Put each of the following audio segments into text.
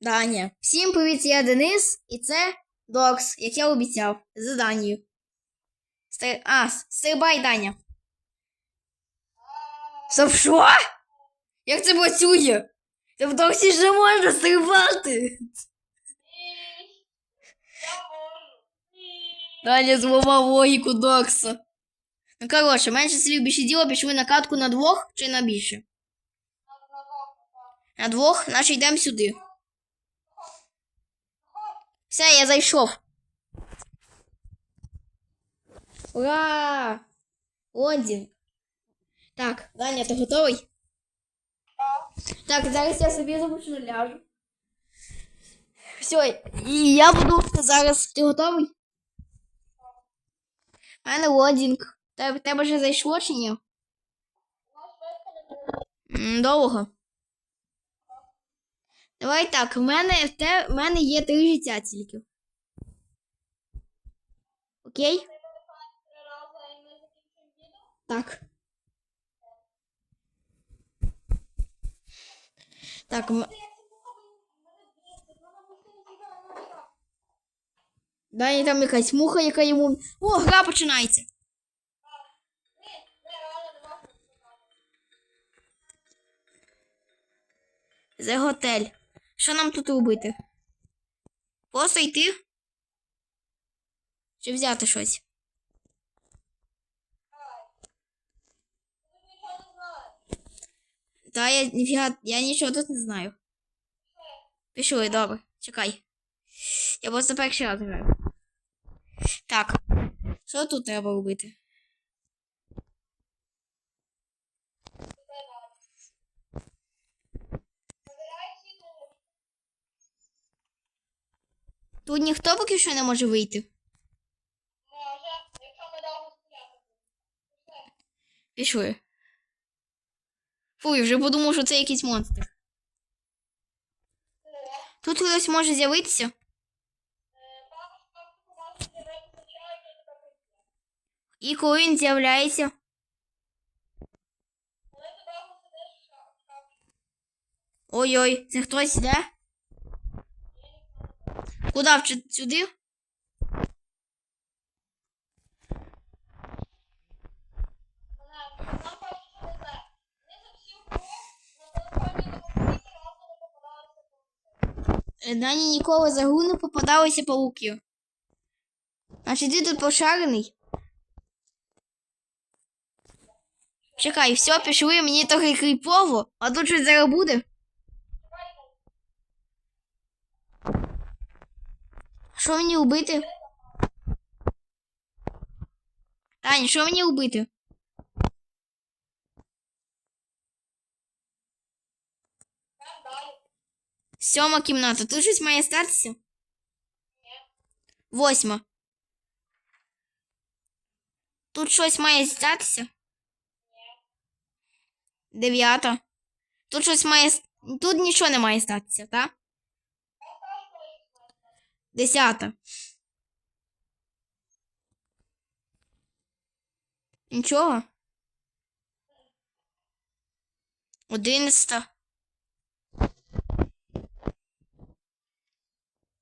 Даня. Всім привіт, я Денис, і це Докс, як я обіцяв, з Данію. Стри... А, стрибай, Даня. Стоп, що? Як це працює? Та в Доксі ж можна стрибати. Даня зламав логіку Докса. Ну, коротше, менше слів більше діло, пішли на катку на двох чи на більше? На двох, значить йдемо сюди. Все, я зайшов. Ура! Лондін. Так, Даня, ти готовий? Так, зараз я собі зручно ляжу. Все, і я буду зараз. Ти готовий? У мене лодінг. Тебе, тебе вже зайшло чи ні? М, Довго. Давай так, в мене, в те, в мене є три життя тільки. Окей? Так. Так, м- Далі там якась муха, яка йому. О, гра починається. За готель. Що нам тут робити? Просто йти? Чи взяти щось? Та я ніфіга, я нічого тут не знаю. Пішли, добре, чекай. Я просто перший раз граю. Так. Що тут треба робити? Тут ніхто поки що не може вийти. Пішли. Фу, я вже подумав, що це якийсь монстр. Тут хтось може з'явитися. І коли він з'являється. Ой-ой, це хтось йде? Куди вчи- сюди? Е, Дані ніколи за гру попадалися пауки. Значить, ти тут пошарений. Чекай, все, пішли, мені трохи кріпово, а тут щось зараз буде. Що мені убити? Таня, що мені убити? Сьома кімната. Тут щось має статися? Восьма. Тут щось має статися? Дев'ята. Тут щось має. Тут нічого не має статися, так? Десята. Нічого. Одинадцята.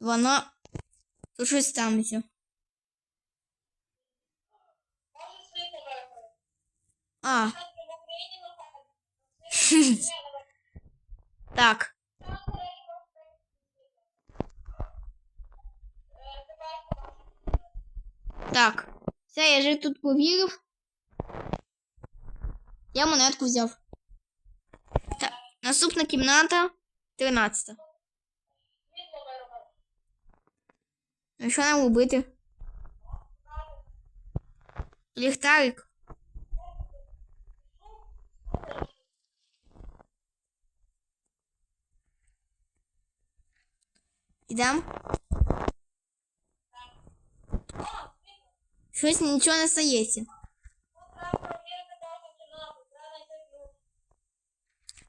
Вона. Тут щось станеться. А. Так. Так. Все, я вже тут повірив. Я монетку взяв. Так. Наступна кімната 13. Ну що нам робити? Ліхтарик. Ідем. Щось нічого не стається.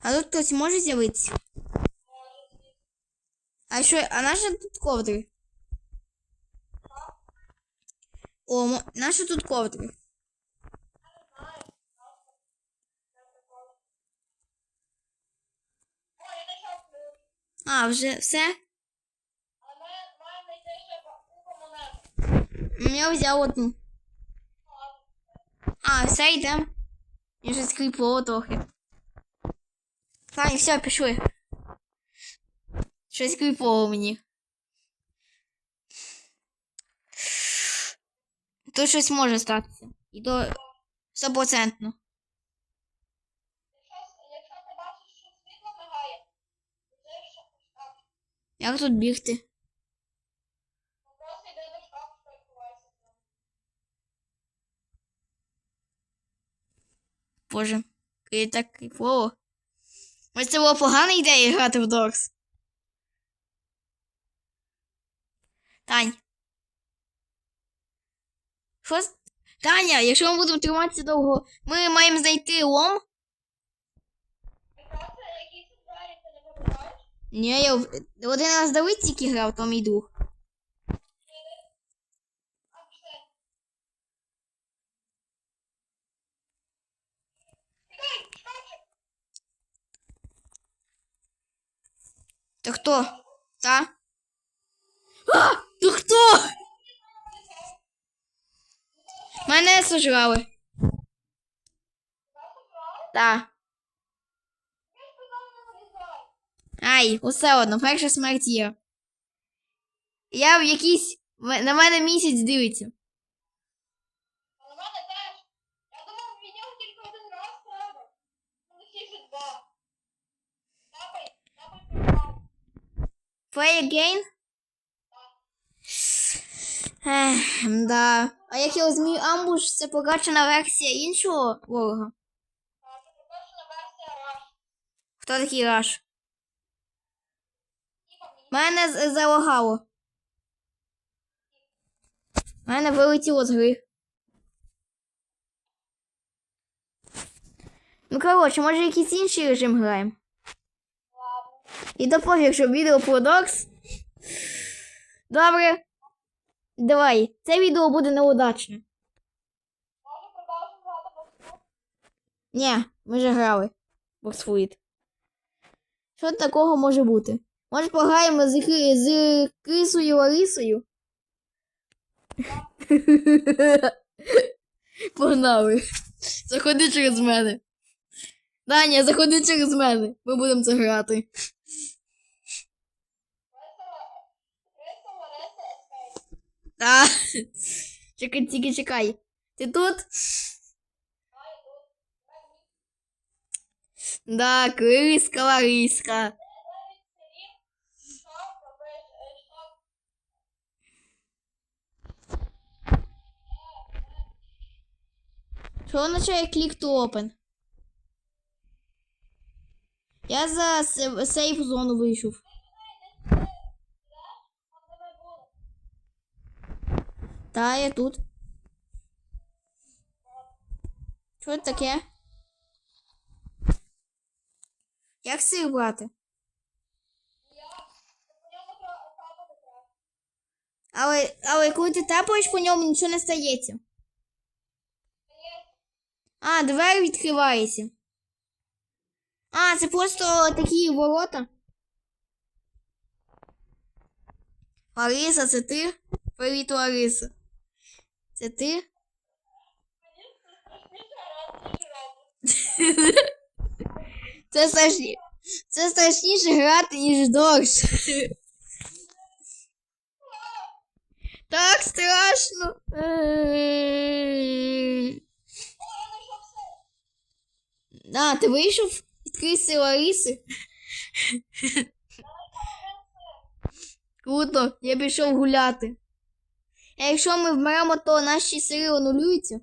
А тут хтось може з'явитися? А що, а наша тут ковдри? О, наші тут ковдри. А, вже все? Але ми маємо знайти ще купу монет. Ну, Я взяв одну. А, все, йдемо. Я вже скріпло трохи. Ладно, все, пішли. Щось кріпло мені. Тут щось може статися. І мигає, йди ще. Як тут бігти? Ну, Просто йди до шкафу, що відбувається. Боже, і так кріпло. Ось це була погана ідея грати в Докс. Тань. Що? Таня, якщо ми будемо триматися довго, ми маємо знайти лом. Ні, я один раз Давид тільки грав, то мій друг. А все. Тікай, шкафчик. То хто? Та? А! То хто? Мене сожрали. Та. Ай, усе одно, перша смерть є. Я в якийсь. На мене місяць дивиться. А на мене теж. Я думав, від нього тільки один раз треба. Ну, тільки два. Тапай, тапай програм. Play again? Ех, да. А як я розумію, амбуш це покращена версія іншого ворога. Це покращена Rush. Хто такий раш? Мене залагало. Мене вилетіло з гри. Ну, коротше, може якийсь інший режим граємо. І то пофіг, що відео про Докс. Добре. Давай, це відео буде неудачне. Ні, ми вже грали. Боксфуїт. Що такого може бути? Може пограємо з, з Крисою Ларисою? Погнали. Заходи через мене. Даня, заходи через мене. Ми будемо це грати. Криса, Лариса, Ескейп. Та. Чекай, тільки чекай. Ти тут? А, йду. Дай мені. Да, Криска Лариска. Навіть сирів, шов, робиш, е, шов. Що означає click to open? Я за се- сейф зону вийшов. Там тебе було. Та, я тут. Що це таке? Як брати? Тра- тапати треба. Але, але коли ти тапаєш по ньому, нічого не стається. А, двері відкриваються. А, це просто такі ворота. Лариса, це ти? Привіт, Лариса. Це ти? Це страшні... Це страшніше грати, ніж дощ. Так страшно. А, ти вийшов від Криси Лариси? Круто, я пішов гуляти. А якщо ми вмремо, то наші сили ключ.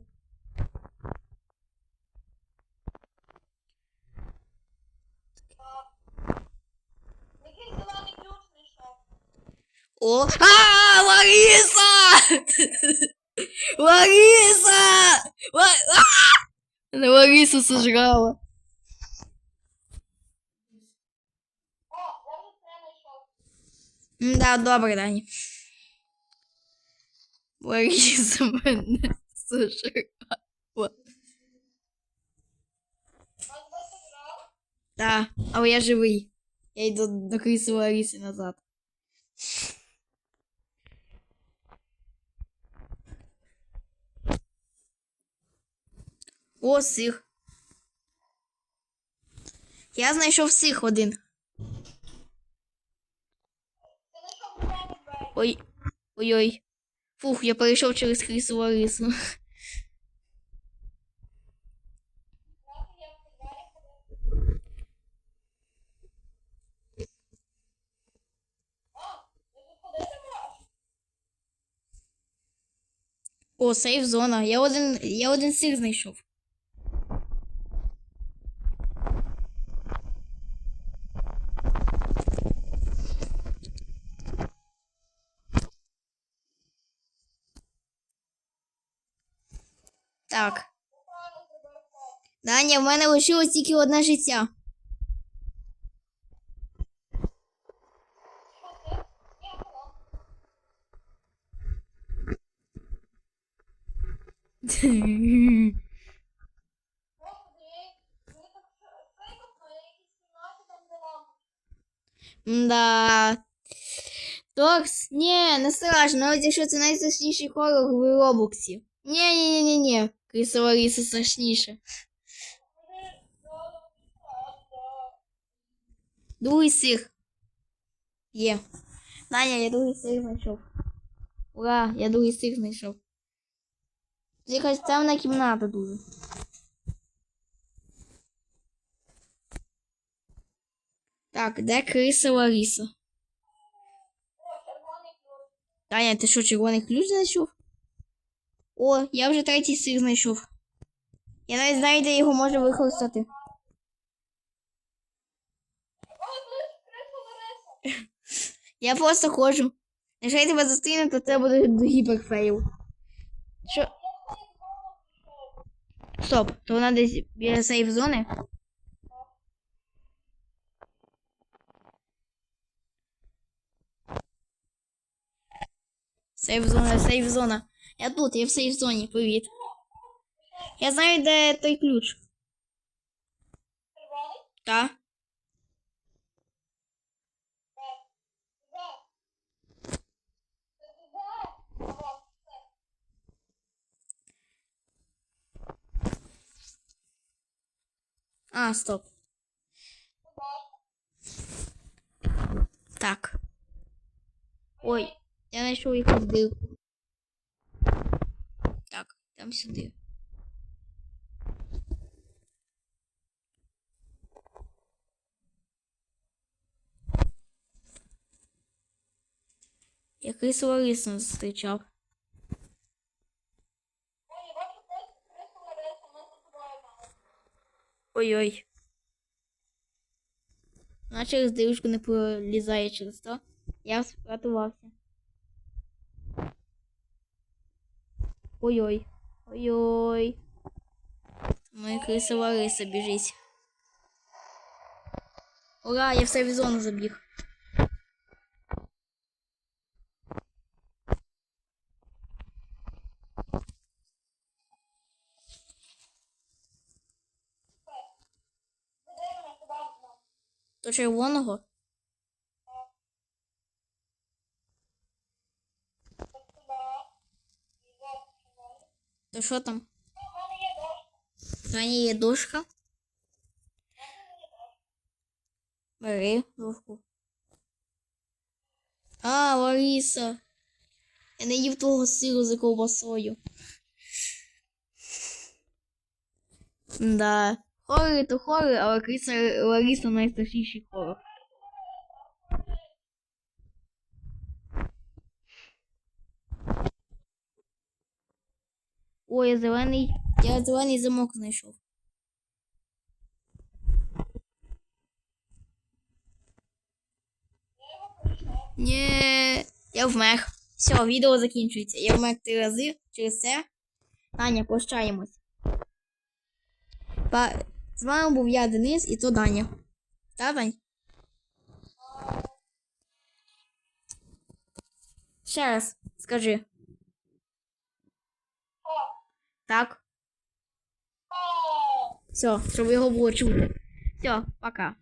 О! А, Лариса! Лариса! Ла... А! Она Ларису сожрала. О, я вже добре, Дані. Лариса мене сожрала. Вас ви зіграли? Да, але я живий. Я йду до Криси Лариси назад. О, сир. Я знайшов сир один. Ой. Ой-ой. Фух, я перейшов через Крису Ларису. О, сейф зона. Я один, я один сир знайшов. Так. Правильно зробив так. Даня, в мене лишилось тільки одне життя. Що ти? Ні, було. Господи, мені так швидко, якісь кімнати там де лампочки. Да. Торкс, ні, не страшно, навіть якщо це найстрашніший хорор в Роблоксі. Ні, Криса Лариса страшніше. Другий сир. Є. Даня, я другий сир знайшов. Ура, я другий сир знайшов. Якась темна кімната дуже. Так, де Криса Лариса? Таня, ти що, червоний ключ знайшов? О, я вже третій сир знайшов. Я навіть знаю, де його можна використати. Я просто ходжу. Якщо я тебе зустріну, то це буде гіперфейл. Що? Стоп, то вона десь біля сейф зони. Сейф зона, сейф зона. Я тут, я в сейф зоні, привіт. Я знаю, де той ключ. Червоний? Та? Де? Де? Де? Ага, все. А, стоп. Так. Ой, я знайшов якусь дирку. Так, там сюди. Якийсь Ларису зустрічав. Ой, я бачу крису крису Лариса, ми за тобою мали. Ой-ой. Вона через дирочку не пролізає через то. Я врятувався. Ой-ой. Ой-ой. Моя криса Лариса біжить. Ура, я в сейф зону забіг. Туди червоного. Так туди. І зараз червоний. То що там? В мене. Бери дошку. А, Лариса. Я не їв твого сиру за ковбасою. Да. Хори то хори, але Криса Лариса найстрашніший хорор. Ой, я зелений. Я зелений замок знайшов. Ні, я вмер. Все, відео закінчується. Я вмер три рази через це. Таня, прощаємось. Па... З вами був я, Денис, і то Даня. Та, Дань? Ще раз скажи. Так. Все, щоб його було чути. Все, пока.